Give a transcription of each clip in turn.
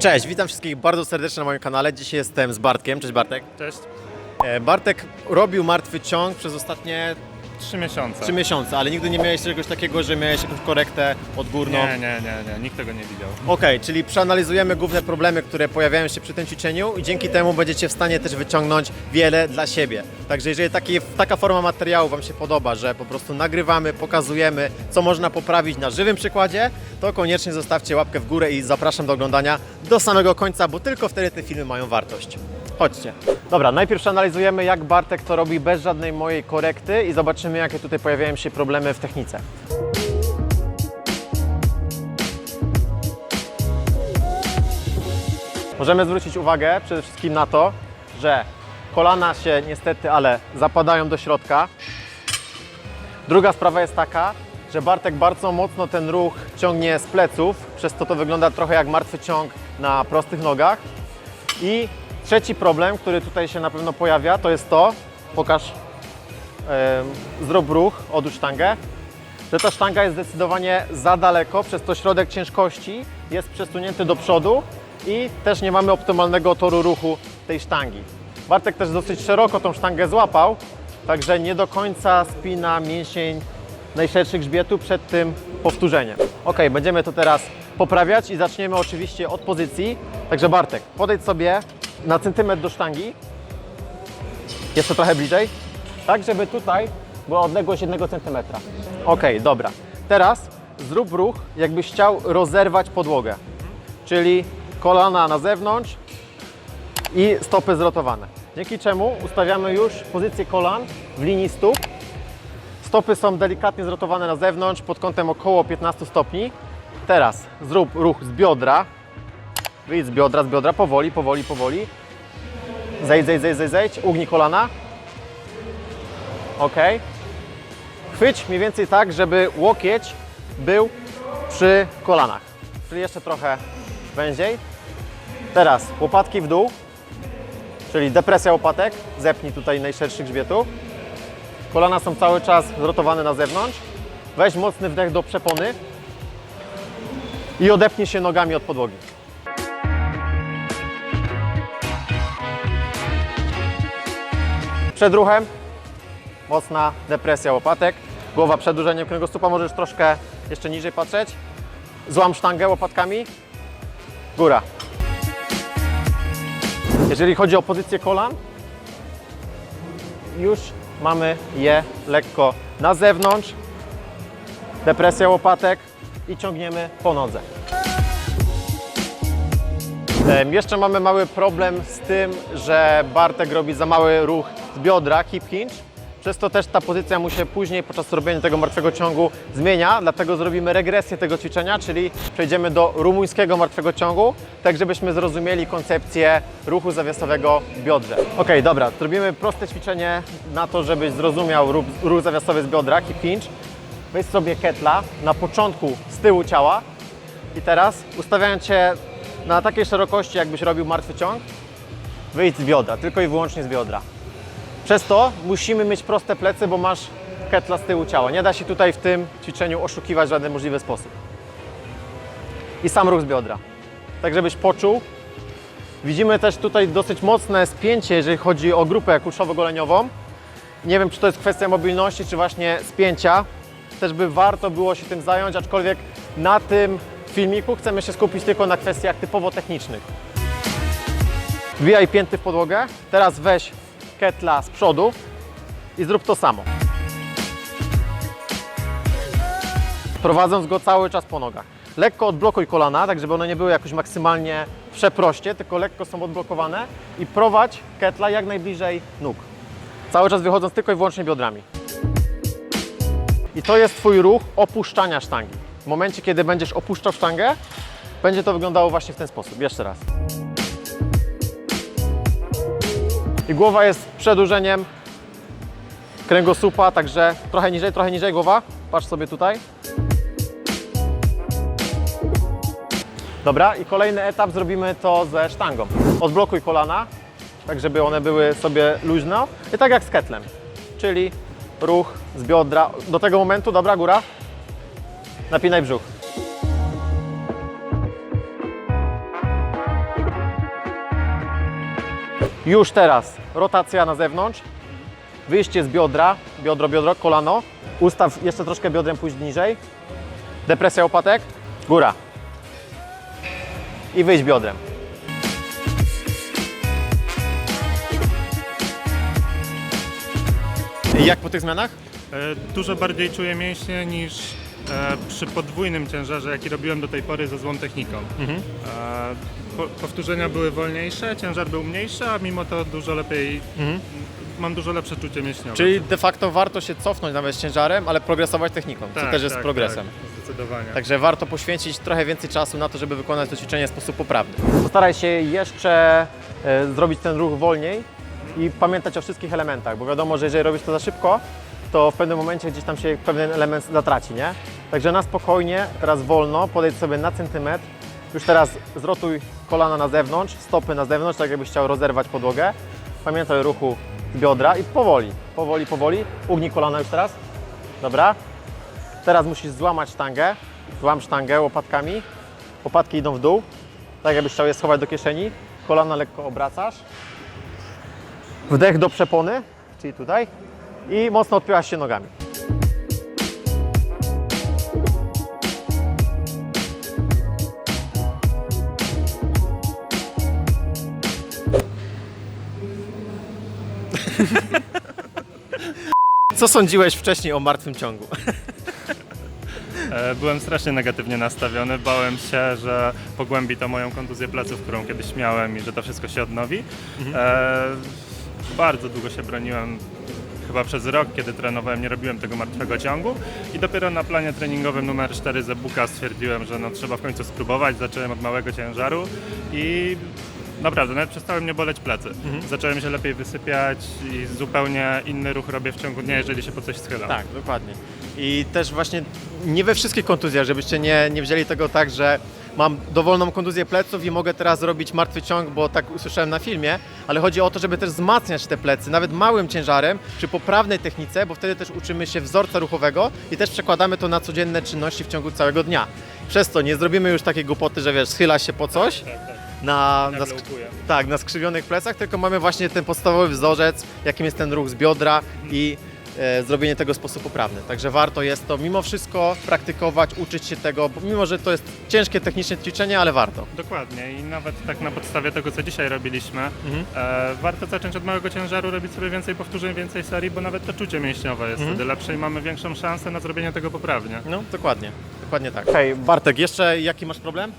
Cześć, witam wszystkich bardzo serdecznie na moim kanale. Dzisiaj jestem z Bartkiem. Cześć Bartek. Cześć. E, Bartek robił martwy ciąg przez ostatnie Trzy miesiące. 3 miesiące, ale nigdy nie miałeś czegoś takiego, że miałeś jakąś korektę odgórną. Nie, nie, nie, nie, nikt tego nie widział. Okej, czyli przeanalizujemy główne problemy, które pojawiają się przy tym ćwiczeniu i dzięki temu będziecie w stanie też wyciągnąć wiele dla siebie. Także jeżeli taki, taka forma materiału Wam się podoba, że po prostu nagrywamy, pokazujemy, co można poprawić na żywym przykładzie, to koniecznie zostawcie łapkę w górę i zapraszam do oglądania do samego końca, bo tylko wtedy te filmy mają wartość. Chodźcie. Dobra, najpierw przeanalizujemy, jak Bartek to robi bez żadnej mojej korekty i zobaczymy, jakie tutaj pojawiają się problemy w technice. Możemy zwrócić uwagę przede wszystkim na to, że kolana się niestety, ale zapadają do środka. Druga sprawa jest taka, że Bartek bardzo mocno ten ruch ciągnie z pleców, przez to to wygląda trochę jak martwy ciąg na prostych nogach. I trzeci problem, który tutaj się na pewno pojawia, to jest to, pokaż, em, zrób ruch, odłóż sztangę, że ta sztanga jest zdecydowanie za daleko, przez to środek ciężkości jest przesunięty do przodu i też nie mamy optymalnego toru ruchu tej sztangi. Bartek też dosyć szeroko tą sztangę złapał, także nie do końca spina mięsień najszerszy grzbietu przed tym powtórzeniem. Ok, będziemy to teraz poprawiać i zaczniemy oczywiście od pozycji. Także Bartek, podejdź sobie na centymetr do sztangi, jeszcze trochę bliżej, tak żeby tutaj była odległość 1 cm. Ok, dobra. Teraz zrób ruch, jakbyś chciał rozerwać podłogę. Czyli kolana na zewnątrz i stopy zrotowane. Dzięki czemu ustawiamy już pozycję kolan w linii stóp. Stopy są delikatnie zrotowane na zewnątrz pod kątem około 15 stopni. Teraz zrób ruch z biodra. Wyjdź z biodra, z biodra, powoli, powoli, powoli. Zejdź, zejdź, zejdź, zejdź. Ugnij kolana. Ok. Chwyć mniej więcej tak, żeby łokieć był przy kolanach. Czyli jeszcze trochę węziej. Teraz łopatki w dół, czyli depresja łopatek. Zepnij tutaj najszerszy grzbietu. Kolana są cały czas zrotowane na zewnątrz. Weź mocny wdech do przepony i odepnij się nogami od podłogi. Przed ruchem mocna depresja łopatek, głowa przedłużeniem kręgosłupa, możesz troszkę jeszcze niżej patrzeć. Złam sztangę łopatkami, góra. Jeżeli chodzi o pozycję kolan, już mamy je lekko na zewnątrz, depresja łopatek i ciągniemy po nodze. Jeszcze mamy mały problem z tym, że Bartek robi za mały ruch z biodra, hip hinge. Przez to też ta pozycja mu się później podczas robienia tego martwego ciągu zmienia, dlatego zrobimy regresję tego ćwiczenia, czyli przejdziemy do rumuńskiego martwego ciągu, tak żebyśmy zrozumieli koncepcję ruchu zawiasowego w biodrze. Ok, dobra, zrobimy proste ćwiczenie na to, żebyś zrozumiał ruch, ruch zawiasowy z biodra, hip hinge. Weź sobie ketla na początku z tyłu ciała i teraz ustawiając się na takiej szerokości, jakbyś robił martwy ciąg, wyjdź z biodra, tylko i wyłącznie z biodra. Przez to musimy mieć proste plecy, bo masz ketla z tyłu ciała. Nie da się tutaj w tym ćwiczeniu oszukiwać w żaden możliwy sposób. I sam ruch z biodra. Tak, żebyś poczuł. Widzimy też tutaj dosyć mocne spięcie, jeżeli chodzi o grupę kulszowo-goleniową. Nie wiem, czy to jest kwestia mobilności, czy właśnie spięcia. Też by warto było się tym zająć, aczkolwiek na tym filmiku chcemy się skupić tylko na kwestiach typowo technicznych. Wbijaj pięty w podłogę. Teraz weź ketla z przodu i zrób to samo. Prowadząc go cały czas po nogach. Lekko odblokuj kolana, tak żeby one nie były jakoś maksymalnie przeproście, tylko lekko są odblokowane i prowadź ketla jak najbliżej nóg. Cały czas wychodząc tylko i wyłącznie biodrami. I to jest Twój ruch opuszczania sztangi. W momencie, kiedy będziesz opuszczał sztangę, będzie to wyglądało właśnie w ten sposób. Jeszcze raz. I głowa jest przedłużeniem kręgosłupa, także trochę niżej, trochę niżej głowa. Patrz sobie tutaj. Dobra, i kolejny etap zrobimy to ze sztangą. Odblokuj kolana, tak żeby one były sobie luźno. I tak jak z ketlem, czyli ruch z biodra. Do tego momentu, dobra, góra. Napinaj brzuch. Już teraz rotacja na zewnątrz, wyjście z biodra, biodro, biodro, kolano, ustaw jeszcze troszkę biodrem, pójść niżej, depresja łopatek, góra i wyjść biodrem. Jak po tych zmianach? E, Dużo bardziej czuję mięśnie niż e, przy podwójnym ciężarze, jaki robiłem do tej pory ze złą techniką. Mhm. Po, powtórzenia były wolniejsze, ciężar był mniejszy, a mimo to dużo lepiej, mam dużo lepsze czucie mięśniowe. Mhm. Czyli de facto warto się cofnąć nawet z ciężarem, ale progresować techniką, co Tak, też jest tak, progresem. Tak, zdecydowanie. Także warto poświęcić trochę więcej czasu na to, żeby wykonać to ćwiczenie w sposób poprawny. Postaraj się jeszcze e, zrobić ten ruch wolniej i pamiętać o wszystkich elementach, bo wiadomo, że jeżeli robisz to za szybko, to w pewnym momencie gdzieś tam się pewien element zatraci, nie? Także na spokojnie, teraz wolno, podejdź sobie na centymetr. Już teraz zrotuj kolana na zewnątrz, stopy na zewnątrz, tak jakbyś chciał rozerwać podłogę. Pamiętaj o ruchu biodra i powoli, powoli, powoli. Ugnij kolana już teraz. Dobra. Teraz musisz złamać sztangę. Złam sztangę łopatkami. Łopatki idą w dół. Tak jakbyś chciał je schować do kieszeni. Kolana lekko obracasz. Wdech do przepony, czyli tutaj. I mocno odpychasz się nogami. Co sądziłeś wcześniej o martwym ciągu? E, Byłem strasznie negatywnie nastawiony, bałem się, że pogłębi to moją kontuzję pleców, którą kiedyś miałem i że to wszystko się odnowi. E, bardzo długo się broniłem, chyba przez rok, kiedy trenowałem, nie robiłem tego martwego ciągu i dopiero na planie treningowym numer 4 z e-booka stwierdziłem, że no, trzeba w końcu spróbować, zacząłem od małego ciężaru i naprawdę, nawet przestały mnie boleć plecy. Zacząłem się lepiej wysypiać i zupełnie inny ruch robię w ciągu dnia, jeżeli się po coś schylam. Tak, dokładnie. I też właśnie nie we wszystkich kontuzjach, żebyście nie, nie wzięli tego tak, że mam dowolną kontuzję pleców i mogę teraz robić martwy ciąg, bo tak usłyszałem na filmie, ale chodzi o to, żeby też wzmacniać te plecy, nawet małym ciężarem, przy poprawnej technice, bo wtedy też uczymy się wzorca ruchowego i też przekładamy to na codzienne czynności w ciągu całego dnia. Przez to nie zrobimy już takiej głupoty, że wiesz, schyla się po coś, Tak, tak. Na, na, tak, na skrzywionych plecach, tylko mamy właśnie ten podstawowy wzorzec, jakim jest ten ruch z biodra i e, zrobienie tego w sposób poprawny. Także warto jest to mimo wszystko praktykować, uczyć się tego, bo mimo że to jest ciężkie technicznie ćwiczenie, ale warto. Dokładnie i nawet tak na podstawie tego, co dzisiaj robiliśmy, Mhm. e, warto zacząć od małego ciężaru, robić sobie więcej powtórzeń, więcej serii, bo nawet to czucie mięśniowe jest Mhm. wtedy lepsze i mamy większą szansę na zrobienie tego poprawnie. No, dokładnie. Dokładnie tak. Hej, Bartek, jeszcze jaki masz problem?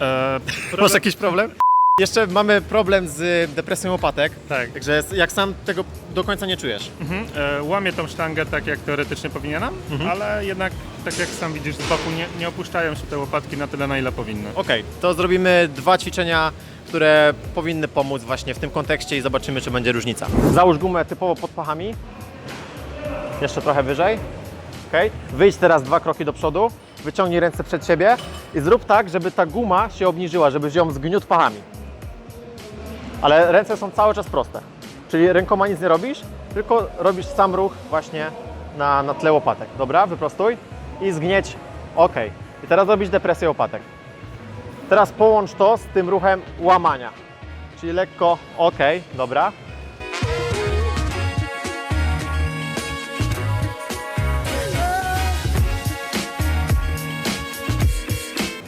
E, Masz jakiś problem? Jeszcze mamy problem z depresją łopatek, tak, także jak sam tego do końca nie czujesz. mhm. e, łamię tą sztangę tak, jak teoretycznie powinienem, Mhm. ale jednak, tak jak sam widzisz z boku, nie, nie opuszczają się te łopatki na tyle, na ile powinny. Okej, to zrobimy dwa ćwiczenia, które powinny pomóc właśnie w tym kontekście i zobaczymy, czy będzie różnica. Załóż gumę typowo pod pachami. Jeszcze trochę wyżej. Okay. Wyjdź teraz dwa kroki do przodu, wyciągnij ręce przed siebie i zrób tak, żeby ta guma się obniżyła, żebyś ją zgniótł pachami. Ale ręce są cały czas proste. Czyli rękoma nic nie robisz, tylko robisz sam ruch właśnie na, na tle łopatek. Dobra, wyprostuj i zgnieć. Ok. I teraz robisz depresję łopatek. Teraz połącz to z tym ruchem łamania. Czyli lekko, ok, dobra.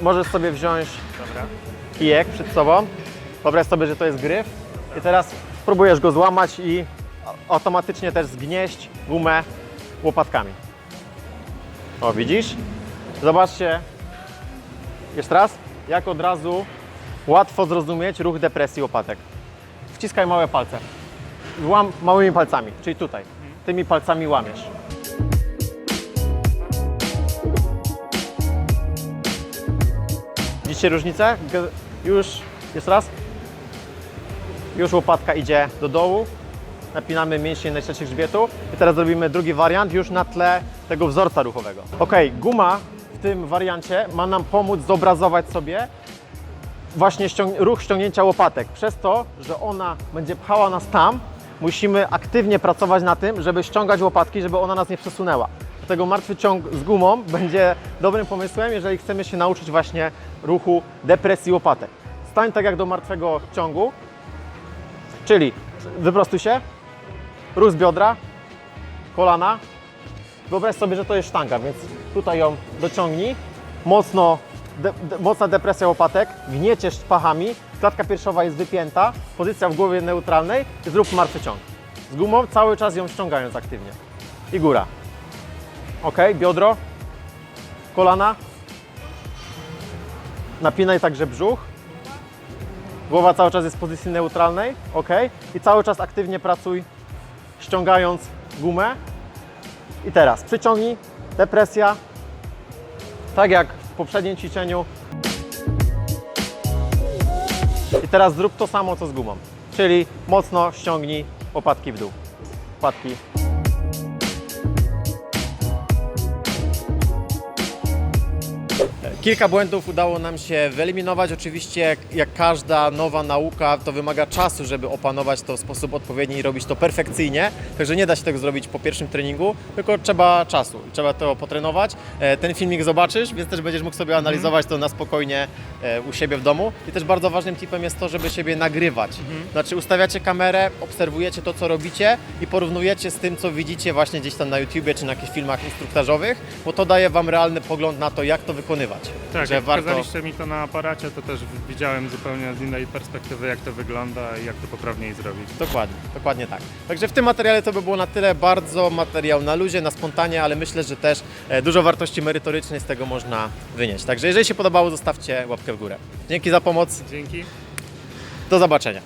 Możesz sobie wziąć Dobra. kijek przed sobą. Wyobraź sobie, że to jest gryf. I teraz spróbujesz go złamać i automatycznie też zgnieść gumę łopatkami. O, widzisz? Zobaczcie, jeszcze raz, jak od razu łatwo zrozumieć ruch depresji łopatek. Wciskaj małe palce. Łam małymi palcami, czyli tutaj. Tymi palcami łamiesz. Widzicie różnicę? Już, jeszcze raz. Już łopatka idzie do dołu. Napinamy mięśnie najszerszych grzbietu. I teraz zrobimy drugi wariant już na tle tego wzorca ruchowego. Ok, guma w tym wariancie ma nam pomóc zobrazować sobie właśnie ściąg- ruch ściągnięcia łopatek. Przez to, że ona będzie pchała nas tam, musimy aktywnie pracować na tym, żeby ściągać łopatki, żeby ona nas nie przesunęła. Dlatego martwy ciąg z gumą będzie dobrym pomysłem, jeżeli chcemy się nauczyć właśnie ruchu depresji łopatek. Stań tak jak do martwego ciągu Czyli wyprostuj się, ruch z biodra, kolana. Wyobraź sobie, że to jest sztanga, więc tutaj ją dociągnij. Mocno, de, de, mocna depresja łopatek, gnieciesz pachami, klatka piersiowa jest wypięta, pozycja w głowie neutralnej zrób martwy ciąg. Z gumą cały czas ją ściągając aktywnie. I góra. Ok, biodro, kolana. Napinaj także brzuch. Głowa cały czas jest w pozycji neutralnej, ok? I cały czas aktywnie pracuj, ściągając gumę. I teraz przyciągnij, depresja, tak jak w poprzednim ćwiczeniu. I teraz zrób to samo co z gumą, czyli mocno ściągnij łopatki w dół. Łopatki. Kilka błędów udało nam się wyeliminować. Oczywiście, jak, każda nowa nauka, to wymaga czasu, żeby opanować to w sposób odpowiedni i robić to perfekcyjnie. Także nie da się tego zrobić po pierwszym treningu, tylko trzeba czasu. Trzeba to potrenować. E, Ten filmik zobaczysz, więc też będziesz mógł sobie analizować to na spokojnie e, u siebie w domu. I też bardzo ważnym tipem jest to, żeby siebie nagrywać. Znaczy, ustawiacie kamerę, obserwujecie to, co robicie i porównujecie z tym, co widzicie właśnie gdzieś tam na YouTubie czy na jakichś filmach instruktażowych, bo to daje Wam realny pogląd na to, jak to wykonywać. Tak, że jak warto. pokazaliście mi to na aparacie, to też widziałem zupełnie z innej perspektywy, jak to wygląda i jak to poprawniej zrobić. Dokładnie, dokładnie tak. Także w tym materiale to by było na tyle. Bardzo materiał na luzie, na spontanie, ale myślę, że też e, dużo wartości merytorycznej z tego można wynieść. Także jeżeli się podobało, zostawcie łapkę w górę. Dzięki za pomoc. Dzięki. Do zobaczenia.